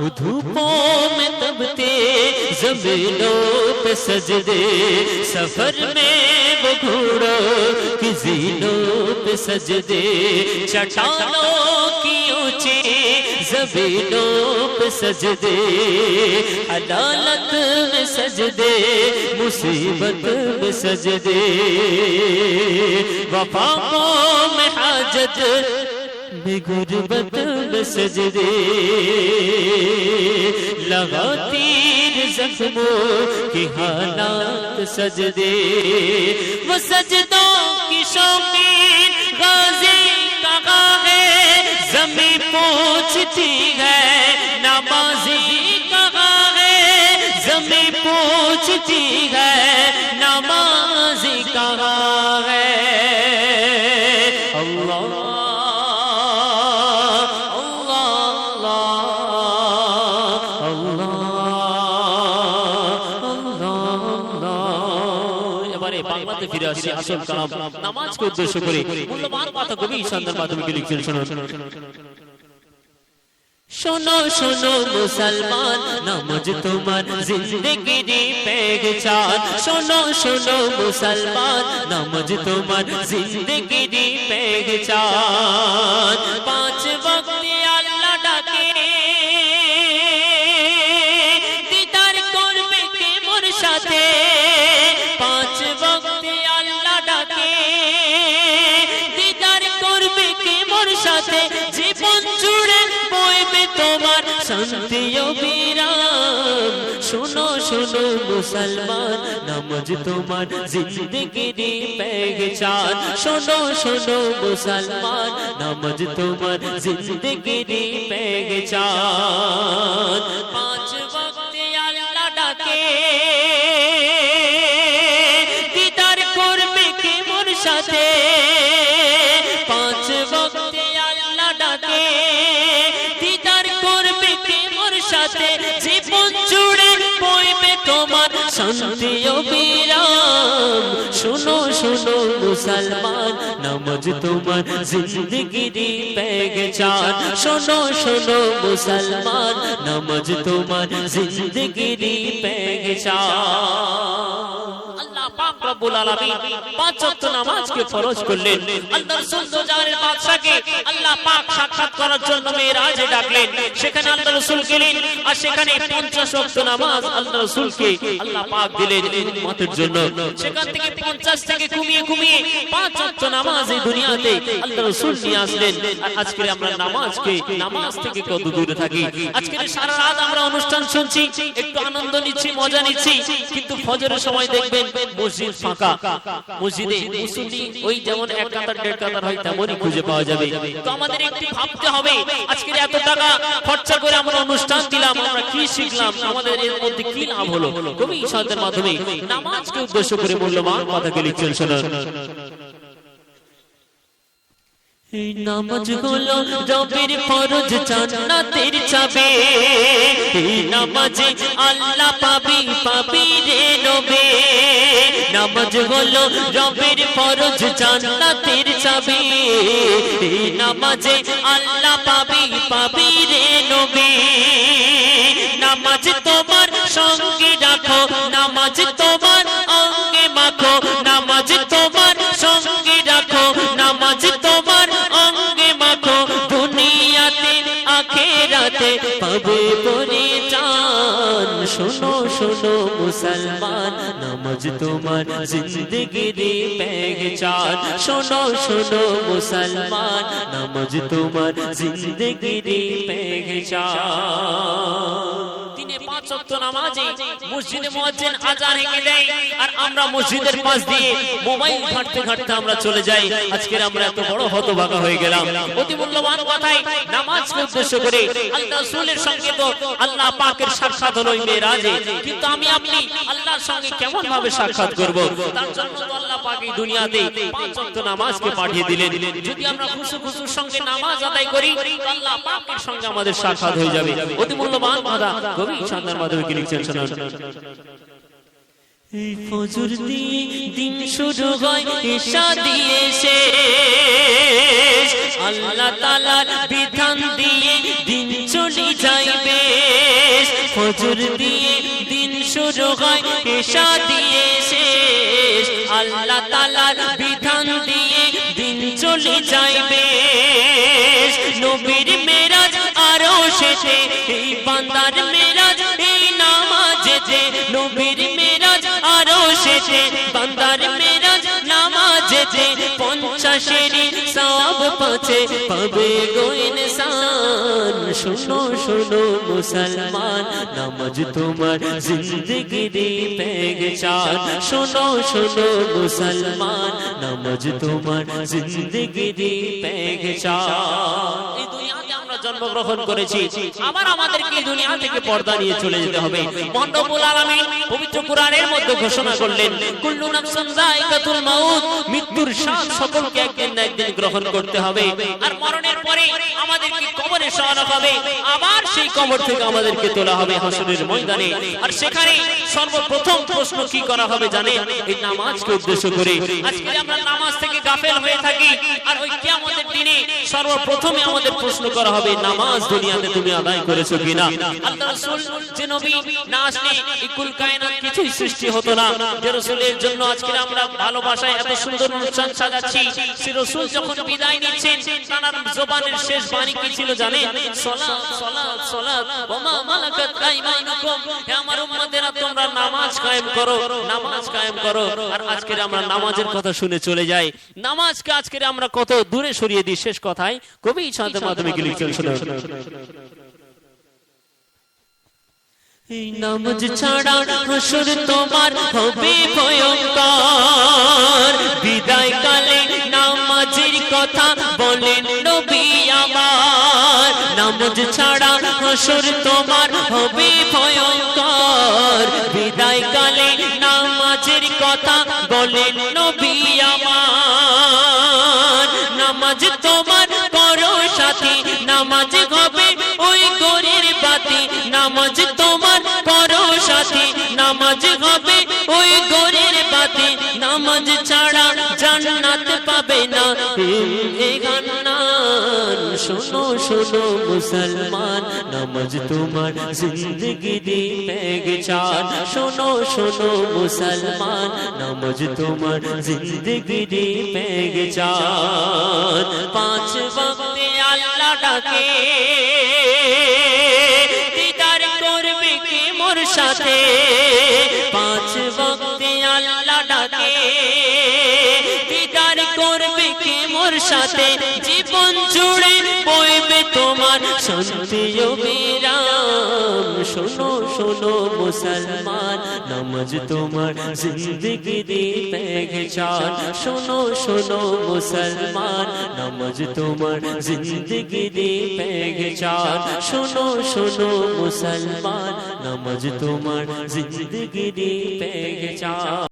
धूपों में तबते जमीनों पे सजदे, सफ़र में वो घोड़ों की पे सजदे, चट्टानों की ऊँची जमीनों पे सजदे, अदालत में सजदे, मुसीबत में सजदे वफाकों में हाजत گربت سجدے لگا تین زخموں کی حالات سجدے۔ وہ سجدوں کی شوقین غازی کا غاہے زمین پوچھتی ہے، نمازی کا ہے زمین پوچھتی ہے، نمازی غاہے এবারে বাংলাতে ফিরে আসি আসল কালাম। নামাজকে উদ্দেশ্য করে মূল্যবান কথা কবি সন্ধ্যার মাধ্যমে লিখছেন শুনুন শোনো শোনো মুসলমান, নামাজ তোমার জিন্দগির পেগচান শোনো শোনো মুসলমান, নামাজ তোমার জিন্দগির পেগচান পাঁচ ওয়াক্ত সাথে জীবন জুড়ে বইবে তোমার শান্তি ও বিরাম। শোনো শোনো মুসলমান, নামাজ তোমার জিন্দগির শোনো শোনো মুসলমান, নামাজ তোমার জিন্দগির পাঁচ আল্লাহ ডাকে, দিদার করবে সাথে? শান্তি বিরাম। শুনো শুনো মুসলমান, নামাজ তোমার জিন্দগিরি পেগচান শোনো শোনো মুসলমান, নামাজ তোমার জিন্দগিরি পেগচান রব্বুল আলামিন পাঁচ ওয়াক্ত নামাজকে ফরজ করলেন। বাদশাকে আল্লাহ পাক সাক্ষাৎ করার জন্য ডাকলেন। সেখানে রাসূল গেলেন আর সেখানে 50 ওয়াক্ত নামাজ রাসূলকে আল্লাহ পাক দিলেন উম্মতের জন্য। সেখান থেকে 50 থেকে কমিয়ে কমিয়ে পাঁচ ওয়াক্ত নামাজ এই দুনিয়াতে রাসূল নিয়ে আসলেন। আজকে আমরা নামাজকে, নামাজ থেকে কত দূরে থাকি? আজকে সারা রাত আমরা অনুষ্ঠান শুনছি, একটু আনন্দ নিচ্ছি, মজা নিচ্ছি, কিন্তু ফজরের সময় দেখবেন মসজিদ ফাঁকা। মসজিদে মুসল্লি ওই যেমন এক কাতার, দেড় কাতার হয় তেমনই খুঁজে পাওয়া যাবে। তো আমাদের একটু ভাবতে হবে আজকে এত টাকা খরচা করে আমরা অনুষ্ঠান দিলাম, আমরা কি শিখলাম, আমাদের এর মধ্যে কি লাভ হলো? কবি সাদের মাধ্যমে নামাজকে উদ্দেশ্য করে মূল্যবান কথাকে লিখছেন শোনান। এই নামাজ হলো রবের ফরজ জান্নাতের চাবি। এই নামাজে আল্লাহ পাবি পাবি রে নবে। নামাজ রবের ফরজ জান্নাতের চাবি। এই নামাজে আল্লাহ পাবি পাবি রে নবে। নামাজ তোমার সঙ্গে রাখো, নামাজ তোমার আখেরাতে পাবে পরে চান। শোনো শোনো, মুসলমান, নামাজ তোমার জিন্দগির পেহচান। শোনো শোনো, মুসলমান, নামাজ তোমার জিন্দগির পেহচান। ওয়াক্ত নামাজে মসজিদে মুয়াজ্জিন আজান দেয় আর আমরা মসজিদের পাশ দিয়ে মোবাইল ঘাঁটতে ঘাঁটতে আমরা চলে যাই। আজকে আমরা এত বড় হতভাগা হয়ে গেলাম। অতি মূল্যবান কথাই নামাজকে উদ্দেশ্য করে আল্লাহ রাসূলের সঙ্গে তো আল্লাহ পাকের সাক্ষাৎ হলো মেরাজে কিন্তু আমি আপনি আল্লাহর সঙ্গে কেমন ভাবে সাক্ষাৎ করব? তার জন্য আমাদের সাক্ষাৎ হয়ে যাবে। অতি মূল্যবান কথা। কবি সন্ধ্যার মাধ্যমে লিখছেন আল্লাহ তাআলার বিধান দিয়ে দিন চলে যাইবে ফজর দিয়ে শুরু শেষ। আল্লাহ তালার বিধান দিয়ে দিন চলে যাইবে নবীর মেরাজ আরও শেষে, এই বান্দার মেরাজ, এই নামাজেতে নবীর মেরাজ আরও শেষে। বান্দার মেরাজ নামাজেতে পঞ্চাশেরই পাচ্ছে পাবে গো ইনসান। শুনো শুনো মুসলমান, নামাজ তোমার জিন্দগিরি পেগচান। শুনো শুনো মুসলমান, নামাজ তোমার জিন্দগিরি পেগচান। এই দুনিয়াতে আমরা জন্মগ্রহণ করেছি। আবার আমাদেরকে দুনিয়া থেকে পর্দা নিয়ে চলে যেতে হবে। মন্ডপুল আলামিন পবিত্র কোরআনের মধ্যে ঘোষণা করলেন, কুল্লু নাফসুন যায়কাতুল মাউত, মৃত্যুর স্বাদ সকলকে একদিন না একদিন গ্রহণ করতে হবে। আর মরণের পরে আমাদেরকে কবরে শোয়ানো হবে। আবার সেই কবর থেকে আমাদেরকে তোলা হবে হাসরের ময়দানে। আর সেখানে সর্বপ্রথম প্রশ্ন কি করা হবে জানেন? এই নামাজকে উদ্দেশ্য করে। আজকে আমরা নামাজ থেকে গাফেল হয়ে থাকি। আর ওই কিয়ামতের দিনে সর্বপ্রথমে আমাদের প্রশ্ন করা হবে নামাজ দুনিয়াতে তুমি আদায় করেছ কিনা? আল্লাহ রাসূল যে নবী না আসলে কায়নাত কিছুই সৃষ্টি হতো না। যে রাসূলের জন্য আজকে আমরা ভালোবাসায় এত সুন্দর অনুষ্ঠান সাজাচ্ছি, সে রাসূল যখন বিদায় নিচ্ছেন, তার জবানের শেষ বাণী কি ছিল সালাত সালাত সালাত ওমা মালাকাত হে আমার উম্মতেরা, তোমরা নামাজ কায়েম করো, নামাজ কায়েম করো। আর আজকে আমরা নামাজের কথা শুনে চলে যাই। নামাজকে আজকে আমরা কত দূরে সরিয়ে দিই? শেষ কথায় কবি শান্ত মাধ্যমে লিখছেন শুনে এই নামাজ ছাড়া হাসুর তোমার হবে ভয়ঙ্কর। বিদায় কালে নামাজের কথা বলেন নবী আমার। নামাজ ছাড়া হাসুর তোমার হবে ভয়ঙ্কর। বিদায় কালে নামাজের কথা বলেন নবী আমার। বাতি নামাজ তোমার করো নামাজ হবে ওই গরির বাতি। নামাজ ছাড়া জান্নাত পাবে না। শোনো শোনো মুসলমান, নামাজ তোমার জিন্দগি দি পেগচান শোনো শোনো মুসলমান, নামাজ তোমার জিন্দগি দি পেগচান পাঁচ ওয়াক্তে আল্লাহ ডাকে। সাথে পাঁচ ওয়াক্তে আল্লাহ ডাকে। দিদার করবে কি মোর সাথে? জীবন জুড়ে বইবে তোমার শান্তি বিরাম। শোনো শোনো মুসলমান, নামাজ তোমার জিন্দগি দি পেগচান শোনো শোনো মুসলমান, নামাজ তোমার জিন্দগি শোনো শোনো মুসলমান নামাজ তোমার জিন্দগি পেগচান